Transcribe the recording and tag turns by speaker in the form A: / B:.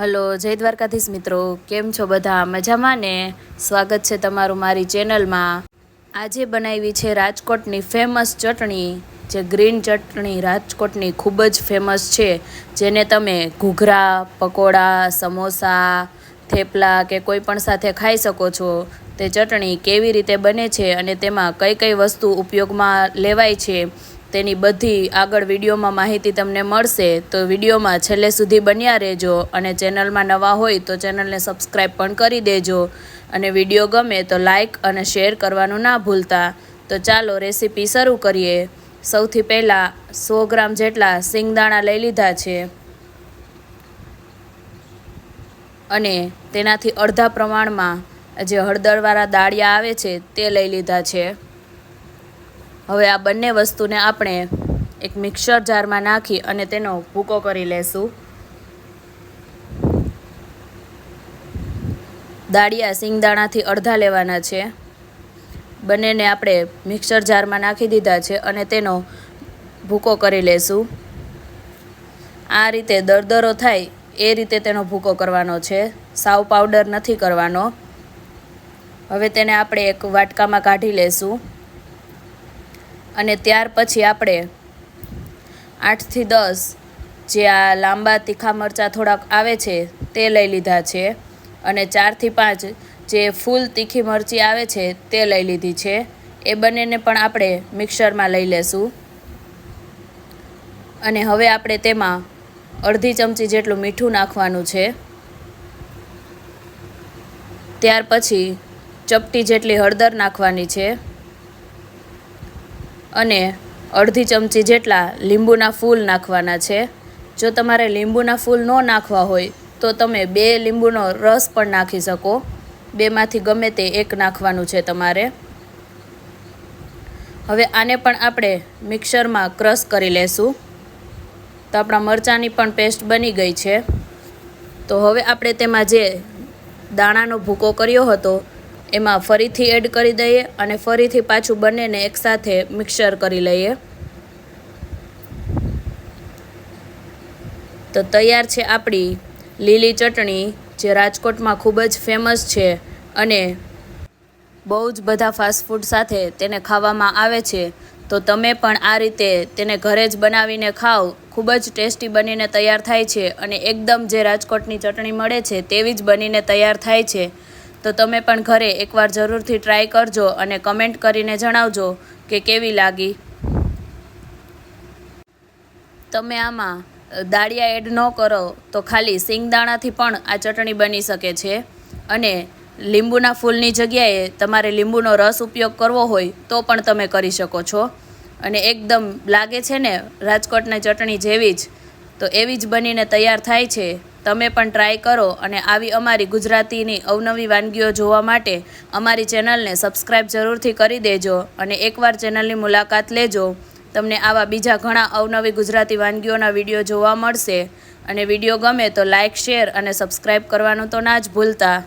A: Hello, જય દ્વારકાધીશ મિત્રો. કેમ છો બધા? મજામાં ને? સ્વાગત છે તમારું મારી ચેનલમાં. આજે બનાવી છે રાજકોટની ફેમસ ચટણી, જે ગ્રીન ચટણી રાજકોટની ખૂબ જ ફેમસ છે. જેને તમે ઘૂઘરા, પકોડા, સમોસા, થેપલા કે કોઈ પણ સાથે ખાઈ શકો છો. તે ચટણી કેવી રીતે બને છે અને તેમાં કઈ કઈ વસ્તુ ઉપયોગમાં લેવાય છે? તેની બધી આગળ વિડીયોમાં માહિતી તમને મળશે. તો વિડીયોમાં છેલ્લે સુધી બન્યા રહેજો અને ચેનલમાં નવા હોય તો ચેનલને સબસ્ક્રાઈબ પણ કરી દેજો. અને વીડિયો ગમે તો લાઈક અને શેર કરવાનું ના ભૂલતા. તો ચાલો રેસીપી શરૂ કરીએ. સૌથી પહેલાં સો ગ્રામ જેટલા સિંગદાણા લઈ લીધા છે. અને તેનાથી અડધા પ્રમાણમાં જે હળદરવાળા દાળિયા આવે છે તે લઈ લીધા છે. હવે આ બંને વસ્તુને આપણે એક મિક્સર જારમાં નાખી અને તેનો ભૂકો કરી લેશું. દાળિયા સિંગદાણાથી અડધા લેવાના છે. બંનેને આપણે મિક્સર જારમાં નાખી દીધા છે અને તેનો ભૂકો કરી લેશું. આ રીતે દરદરો થાય એ રીતે તેનો ભૂકો કરવાનો છે. સાવ પાવડર નથી કરવાનો. હવે તેને આપણે એક વાટકામાં કાઢી લેશું. અને ત્યાર પછી આપણે આઠથી દસ જે આ લાંબા તીખા મરચાં થોડાક આવે છે તે લઈ લીધા છે અને ચારથી પાંચ જે ફૂલ તીખી મરચી આવે છે તે લઈ લીધી છે. એ બંનેને પણ આપણે મિક્સરમાં લઈ લેશું. અને હવે આપણે તેમાં અડધી ચમચી જેટલું મીઠું નાખવાનું છે. ત્યાર પછી ચપટી જેટલી હળદર નાખવાની છે. અને અડધી ચમચી જેટલા લીંબુના ફૂલ નાખવાના છે. જો તમારે લીંબુના ફૂલ ન નાખવા હોય, તો તમે બે લીંબુનો રસ પણ નાખી શકો. બેમાંથી ગમે તે એક નાખવાનું છે તમારે. હવે આને પણ આપણે મિક્સરમાં ક્રશ કરી લેશું. તો આપણા મરચાંની પણ પેસ્ટ બની ગઈ છે. તો હવે આપણે તેમાં જે દાણાનો ભૂકો કર્યો હતો એમાં ફરીથી એડ કરી દઈએ અને ફરીથી પાછું બંનેને એકસાથે મિક્સર કરી લઈએ. તો તૈયાર છે આપણી લીલી ચટણી, જે રાજકોટમાં ખૂબ જ ફેમસ છે અને બહુ જ બધા ફાસ્ટફૂડ સાથે તેને ખાવામાં આવે છે. તો તમે પણ આ રીતે તેને ઘરે જ બનાવીને ખાઓ. ખૂબ જ ટેસ્ટી બનીને તૈયાર થાય છે અને એકદમ જે રાજકોટની ચટણી મળે છે તેવી જ બનીને તૈયાર થાય છે. તો તમે પણ ઘરે એકવાર જરૂરથી ટ્રાય કરજો અને કમેન્ટ કરીને જણાવજો કે કેવી લાગી. તમે આમાં દાળિયા એડ ન કરો તો ખાલી સિંગદાણાથી પણ આ ચટણી બની શકે છે. અને લીંબુના ફૂલની જગ્યાએ તમારે લીંબુનો રસ ઉપયોગ કરવો હોય તો પણ તમે કરી શકો છો. અને એકદમ લાગે છે ને રાજકોટની ચટણી જેવી જ, તો એવી જ બનીને તૈયાર થાય છે. તમે પણ ટ્રાય કરો અને આવી અમારી ગુજરાતીની અવનવી વાનગીઓ જોવા માટે અમારી ચેનલને સબસ્ક્રાઈબ જરૂરથી કરી દેજો અને એકવાર ચેનલની મુલાકાત લેજો. તમને આવા બીજા ઘણા અવનવી ગુજરાતી વાનગીઓના વીડિયો જોવા મળશે. અને વીડિયો ગમે તો લાઇક શેર અને સબસ્ક્રાઈબ કરવાનું તો ના જ ભૂલતા.